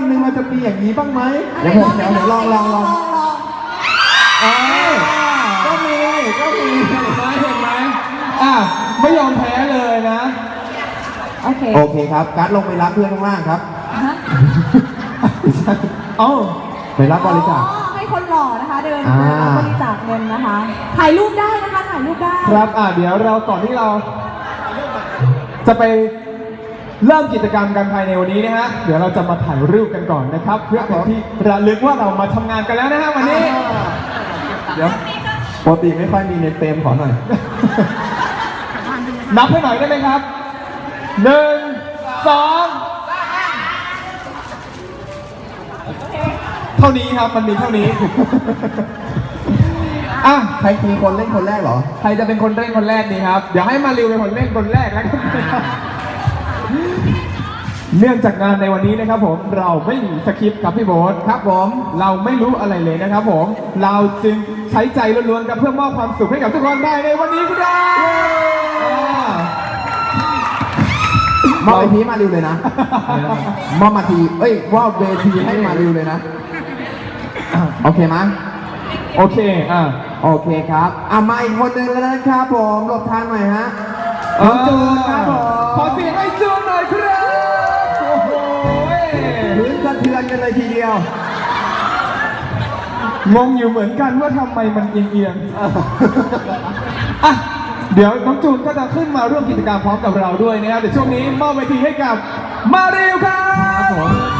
วันหนึ่งเราจะมีอย่างนี้บ้างไหมะเดี๋ยวผมเดี๋ยวเดี๋ยวลองลองลองลอง เอ้ยก็มีก็มีเห็นไหมเห็นไหมอะไม่ยอมแพ้เลยนะ โอเคโอเคครับ การ์ดลงไปรับเพื่อนข้างล่างครับ ฮะเอ้า ไปรับบริจาค อ๋อให้คนหล่อนะคะ เดินอ่าเดินรับบริจาคเงินนะคะ ถ่ายรูปได้นะคะ ถ่ายรูปได้ ครับ อะเดี๋ยวเราก่อนที่เรา จะไป เริ่มกิจกรรมกันภายในวันนี้นะฮะ เดี๋ยวเราจะมาถ่ายรูปกันก่อนนะครับ เพื่อเป็นที่ระลึกว่าเรามาทำงานกันแล้วนะฮะวันนี้ เดี๋ยวปกติไม่ค่อยมีในเฟรมขอหน่อย นับให้หน่อยได้ไหมครับ หนึ่ง สอง เท่านี้ครับ มันมีเท่านี้ อะ ใครคือคนเล่นคนแรกเหรอ ใครจะเป็นคนเล่นคนแรกดีครับ เดี๋ยวให้มาริวเป็นคนเล่นคนแรกแล้วกัน เนื่องจากงานในวันนี้นะครับผมเราไม่มีสคริปต์ครับพี่โบ๊ทครับผมเราไม่รู้อะไรเลยนะครับผม เราจึงใช้ใจล้วนๆกันเพื่อมอบความสุขให้กับทุกคนได้ในวันนี้ครับมอบไอพีมาริวเลยนะมอบมาทีเอ้ยมอบเวทีให้มาริวเลยนะโอเคมั้ยโอเคอะโอเคครับอะมาอีกคนหนึ่งแล้วนะครับผมหลบทางหน่อยฮะน้องจูนครับผมขอเสียงให้จูะเทือนกันเลยทีเดียว งงอยู่เหมือนกันว่าทำไมมันเอียงๆอะเดี๋ยวน้องจูนก็จะขึ้นมาร่วมกิจกรรมพร้อมกับเราด้วยนะครับเดี๋ยวช่วงนี้มอบเวทีให้กับมาริวครับ ครับผม